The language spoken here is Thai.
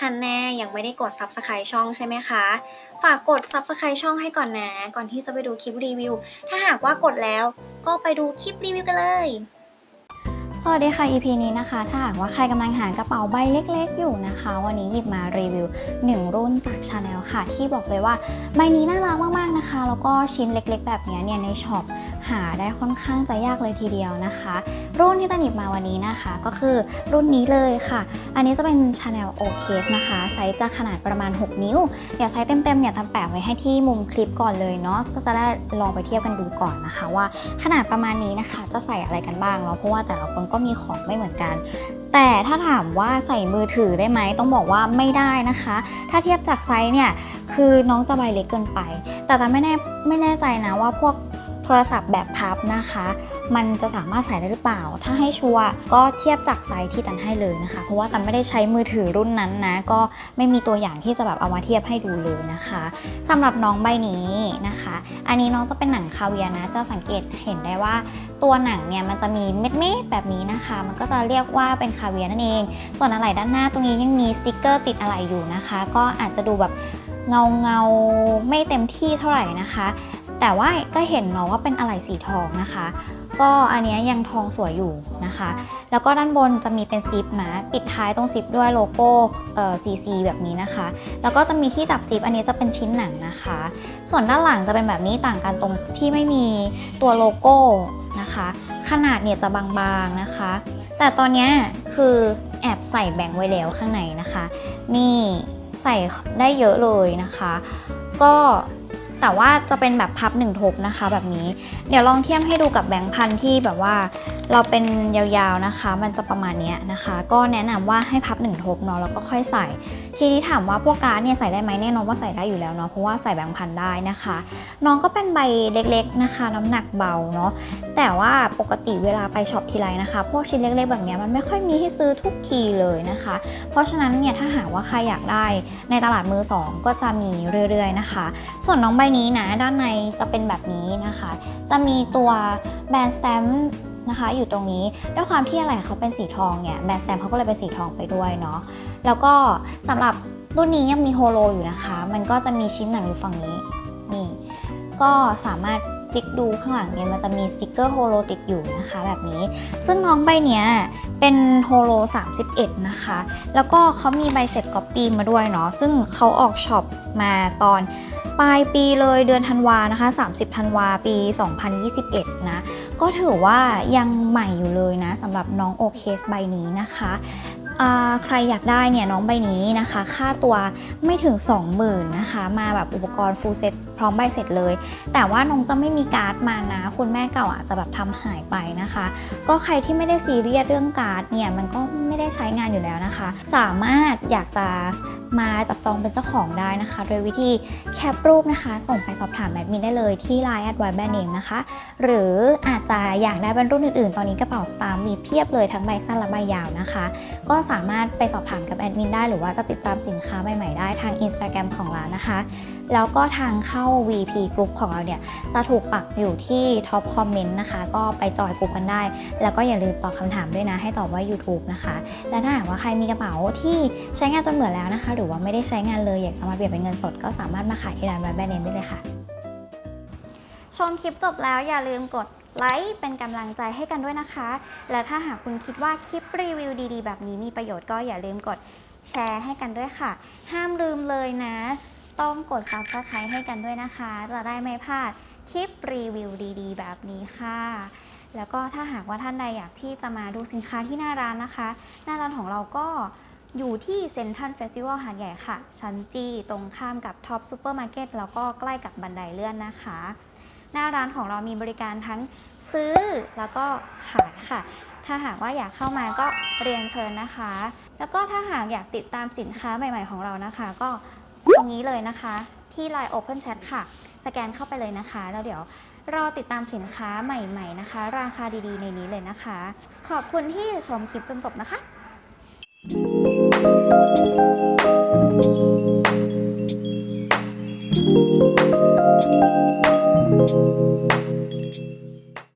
ฮันแน่ยังไม่ได้กด Subscribe ช่องใช่ไหมคะ ฝากกด Subscribe ช่องให้ก่อนนะ ก่อนที่จะไปดูคลิปรีวิว ถ้าหากว่ากดแล้วก็ไปดูคลิปรีวิวกันเลย สวัสดีค่ะ EP นี้นะคะ ถ้าหากว่าใครกำลังหากระเป๋าใบเล็กๆ อยู่นะคะ วันนี้หยิบมารีวิว 1 รุ่นจาก Chanel ค่ะ ที่บอกเลยว่าใบนี้น่ารักมากๆนะคะ แล้วก็ชิ้นเล็กๆ แบบนี้เนี่ยในช็อปหาได้ค่อนข้างจะยากเลยทีเดียวนะคะ รุ่นที่ตันหยิบมาวันนี้นะคะ ก็คือรุ่นนี้เลยค่ะ อันนี้จะเป็น Chanel O Case นะคะไซส์จะขนาดประมาณ 6 นิ้ว เดี๋ยวไซส์เต็มๆเนี่ยทำแปะไว้ให้ที่มุมคลิปก่อนเลยเนาะก็จะได้ลองไปเทียบกันดูก่อนนะคะ ว่าขนาดประมาณนี้นะคะ จะใส่อะไรกันบ้างเนาะเพราะว่าแต่ละคนก็มีของไม่เหมือนกันแต่ถ้าถามว่าใส่มือถือได้ไหมต้องบอกว่าไม่ได้นะคะ ถ้าเทียบจากไซส์เนี่ยคือน้องจะใบเล็กเกินไป แต่แต่ไม่แน่ไม่แน่ใจนะว่าพวก โทรศัพท์แบบพับนะคะ มันจะสามารถใส่ได้หรือเปล่า ถ้าให้ชัวร์ก็เทียบจากไซส์ที่ตันให้เลยนะคะ เพราะว่าตันไม่ได้ใช้มือถือรุ่นนั้นนะ ก็ไม่มีตัวอย่างที่จะแบบเอามาเทียบให้ดูเลยนะคะสำหรับน้องใบนี้นะคะ อันนี้น้องจะเป็นหนังคาเวียนะ จะสังเกตเห็นได้ว่าตัวหนังเนี่ยมันจะมีเม็ดๆแบบนี้นะคะ มันก็จะเรียกว่าเป็นคาเวียนั่นเอง ส่วนอะไหล่ด้านหน้าตรงนี้ยังมีสติกเกอร์ติดอะไหล่อยู่นะคะ ก็อาจจะดูแบบเงาเงาๆไม่เต็มที่เท่าไหร่นะคะ แต่ว่าก็เห็นเนาะว่าเป็นอะไหล่สีทองนะคะ ก็อันนี้ยังทองสวยอยู่นะคะ แล้วก็ด้านบนจะมีเป็นซิปนะปิดท้ายตรงซิปด้วยโลโก้เอ่อ CC แบบนี้นะคะ แล้วก็จะมีที่จับซิปอันนี้จะเป็นชิ้นหนังนะคะ ส่วนด้านหลังจะเป็นแบบนี้ต่างกันตรงที่ไม่มีตัวโลโก้นะคะ ขนาดเนี่ยจะบางๆนะคะ แต่ตอนเนี้ยคือแอบใส่แบ่งไว้แล้วข้างในนะคะ นี่ใส่ได้เยอะเลยนะคะ ก็ แต่ว่าจะเป็นแบบพับหนึ่งทบนะคะ แบบนี้ เดี๋ยวลองเทียบให้ดูกับแบงค์พันที่แบบว่า เราเป็นยาวๆนะคะ มันจะประมาณนี้นะคะ ก็แนะนำว่าให้พับหนึ่งทบเนาะแล้วก็ค่อยใส่ ทีนี้ถามว่าพวกการ์ดเนี่ยใส่ได้ไหมแน่นอนว่าใส่ได้อยู่แล้วเนาะเพราะว่าใส่แบงค์พันได้นะคะ น้องก็เป็นใบเล็กๆนะคะ น้ำหนักเบาเนาะแต่ว่าปกติเวลาไปช็อปทีไรนะคะ พวกชิ้นเล็กๆแบบนี้มันไม่ค่อยมีให้ซื้อทุกทีเลยนะคะ เพราะฉะนั้นเนี่ยถ้าหากว่าใครอยากได้ในตลาดมือสองก็จะมีเรื่อยๆนะคะ ส่วนน้องใบนี้นะด้านในจะเป็นแบบนี้นะคะ จะมีตัวแบรนด์สแตมป์ นะคะ อยู่ตรงนี้ด้วยความที่อะไรเขาเป็นสีทองเนี่ยแบรนด์แตมเขาก็เลยเป็นสีทองไปด้วยเนาะแล้วก็สำหรับรุ่นนี้ยังมีโฮโลอยู่นะคะ มันก็จะมีชิ้นหนังอยู่ฝั่งนี้นี่ก็สามารถคลิกดูข้างหลังเนี่ยมันจะมีสติกเกอร์โฮโลติดอยู่นะคะแบบนี้ ซึ่งน้องใบเนี้ยเป็นโฮโล31 นะคะ แล้วก็เขามีใบเสร็จก๊อปปี้มาด้วยเนาะ ซึ่งเขาออกช็อปมาตอนปลายปีเลยเดือนธันวานะคะ 30 ธันวาปี 2021 นะ ก็ถือว่ายังใหม่อยู่เลยนะสำหรับน้องโอเคสใบนี้นะคะใครอยากได้เนี่ยน้องใบนี้นะคะ ค่าตัวไม่ถึง 20,000นะคะ มาแบบอุปกรณ์ฟูลเซ็ตพร้อมใบเสร็จเลย แต่ว่าน้องจะไม่มีการ์ดมานะ คุณแม่เก่าอาจจะแบบทำหายไปนะคะ ก็ใครที่ไม่ได้ซีเรียสเรื่องการ์ดเนี่ยมันก็ไม่ได้ใช้งานอยู่แล้วนะคะ สามารถอยากจะ มาจับจองเป็นเจ้าของได้นะคะ โดยวิธีแคปรูปนะคะ ส่งไปสอบถามแอดมินได้เลยที่ Line แอดไวแบนเนมนะคะ หรืออาจจะอยากได้เป็นรุ่นอื่นๆ ตอนนี้กระเป๋าสตาร์มีเพียบเลยทั้งใบสั้นและใบยาวนะคะ ก็สามารถไปสอบถามกับแอดมินได้หรือว่าจะติดตามสินค้าใหม่ๆได้ทาง Instagram ของร้านนะคะแล้วก็ทางเข้า VP Group ของเราเนี่ยจะถูกปักอยู่ที่ท็อปคอมเมนต์นะคะ ก็ไปจอยกลุ่มกันได้ แล้วก็อย่าลืมตอบคำถามด้วยนะ ให้ตอบว่า YouTube นะคะ และถ้าหากว่าใครมีกระเป๋าที่ใช้งานจนเบื่อแล้วนะคะหรือว่าไม่ได้ใช้งานเลยอยากจะมาเปลี่ยนเป็นเงินสด ก็สามารถมาขายที่ร้านแบรนด์เนมได้เลยค่ะ ชมคลิปจบแล้วอย่าลืมกดไลค์เป็นกำลังใจให้กันด้วยนะคะ และถ้าหากคุณคิดว่าคลิปรีวิวดีๆ แบบนี้มีประโยชน์ก็อย่าลืมกดแชร์ให้กันด้วยค่ะ ห้ามลืมเลยนะ ต้องกด subscribe ให้กันด้วยนะคะ จะได้ไม่พลาดคลิปรีวิวดีๆ แบบนี้ค่ะ แล้วก็ถ้าหากว่าท่านใดอยากที่จะมาดูสินค้าที่หน้าร้านนะคะ หน้าร้านของเราก็ อยู่ที่เซ็นทรัลเฟสติวัลหาดใหญ่ค่ะ ชั้นจีตรงข้ามกับท็อปซูเปอร์มาร์เก็ตแล้วก็ใกล้กับบันไดเลื่อนนะคะ หน้าร้านของเรามีบริการทั้งซื้อแล้วก็ขายค่ะ ถ้าหากว่าอยากเข้ามาก็เรียนเชิญนะคะ แล้วก็ถ้าหากอยากติดตามสินค้าใหม่ ๆ ของเรานะคะ ก็ตรงนี้เลยนะคะ ที่ Line Open Chat ค่ะ สแกนเข้าไปเลยนะคะ แล้วเดี๋ยวรอติดตามสินค้าใหม่ ๆนะคะ ราคาดีๆ ในนี้เลยนะคะ ขอบคุณที่ชมคลิปจนจบนะคะ Thank Música